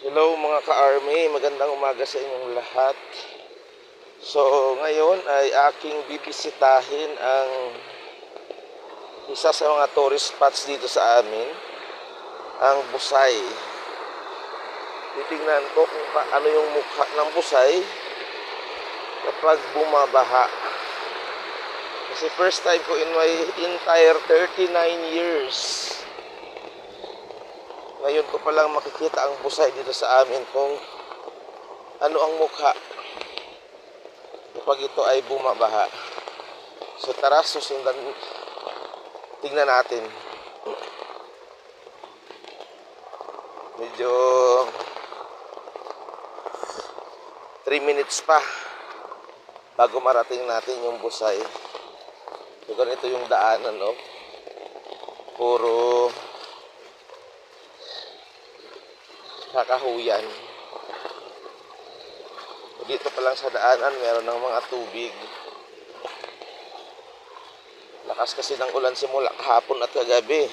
Hello mga ka-army, magandang umaga sa inyong lahat. So ngayon ay aking bibisitahin ang isa sa mga tourist spots dito sa amin, ang Busay. Titingnan ko kung pa- ano yung mukha ng Busay kapag bumabaha. Kasi first time ko in my entire 39 years ngayon ko palang makikita ang busay dito sa amin kung ano ang mukha kapag ito ay bumabaha. So tara, susundan, tingnan natin. Medyo 3 minutes pa bago marating natin yung busay. So ganito yung daanan, no? Puro kakahuyan. Dito pa lang sa daanan, meron ng mga tubig. Lakas kasi ng ulan simula kahapon at kagabi.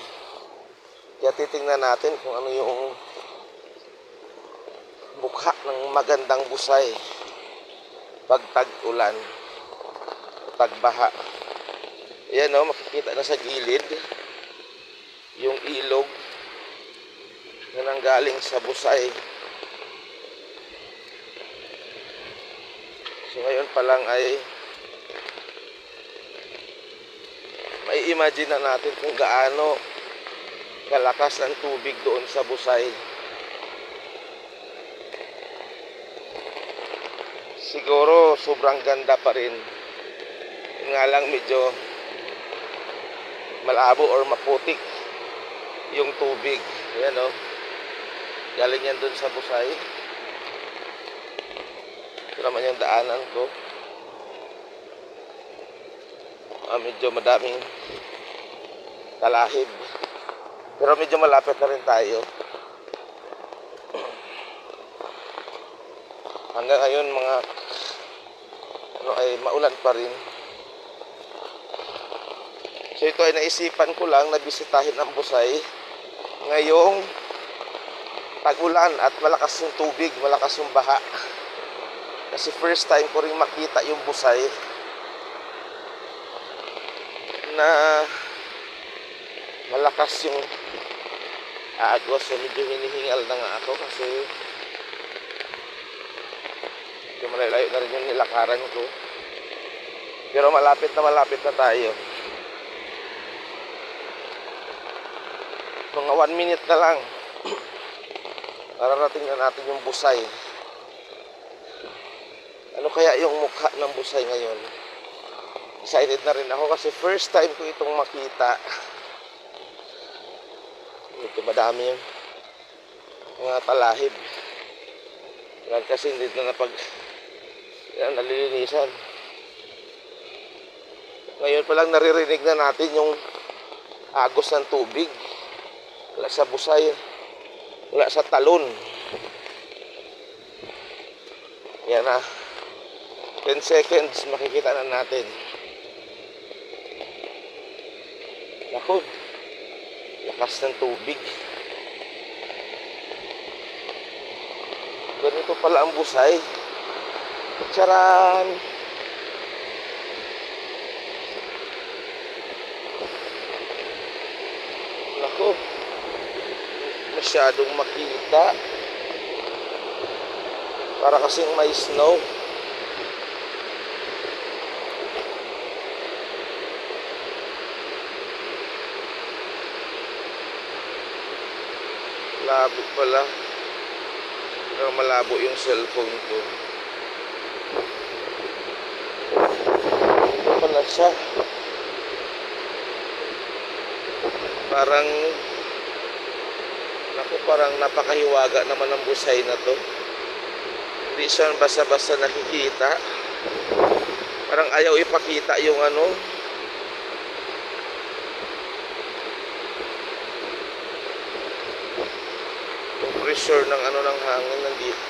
Kaya titingnan natin kung ano yung mukha ng magandang busay pag tag-ulan, tagbaha. Ayan o, makikita na sa gilid yung ilog na nanggaling sa busay. So ngayon pa lang ay may imagine na natin kung gaano kalakas ang tubig doon sa busay. Siguro sobrang ganda pa rin. Yun nga lang medyo malabo or maputik yung tubig. Ayan o. Galing yan dun sa busay. Ito naman yung daanan ko. Ah, medyo madaming talahib. Pero medyo malapit na rin tayo. Hanggang ngayon mga ano ay maulan pa rin. So ito ay naisipan ko lang na bisitahin ang busay ngayong tag-ulan at malakas yung tubig, malakas yung baha. Kasi first time ko rin makita yung busay na malakas yung agos. So medyo hinihingal na nga ako kasi medyo malalayo na rin yung nilakaran ko. Pero malapit na malapit na tayo. Mga one minute na lang. Mararating na natin yung busay. Ano kaya yung mukha ng busay ngayon? Excited na rin ako kasi first time ko itong makita. Ito madami yung mga talahib. Yan kasi hindi na napag yan, nalilinisan. Ngayon pa lang naririnig na natin yung agos ng tubig. Sa busay. Wala sa talon. Yan na. 10 seconds makikita na natin. Naku. Lakas ng tubig. Ganito pala ang busay. Charan! Naku. Masyadong makita. Para kasing may snow. Labo pala. Pero malabo yung cellphone ko. Ito pala siya. Parang Naku, parang napakahiwaga naman ang busay na to. Hindi siya basta-basta nakikita. Parang ayaw ipakita yung ano. Yung pressure ng ano ng hangin nandito.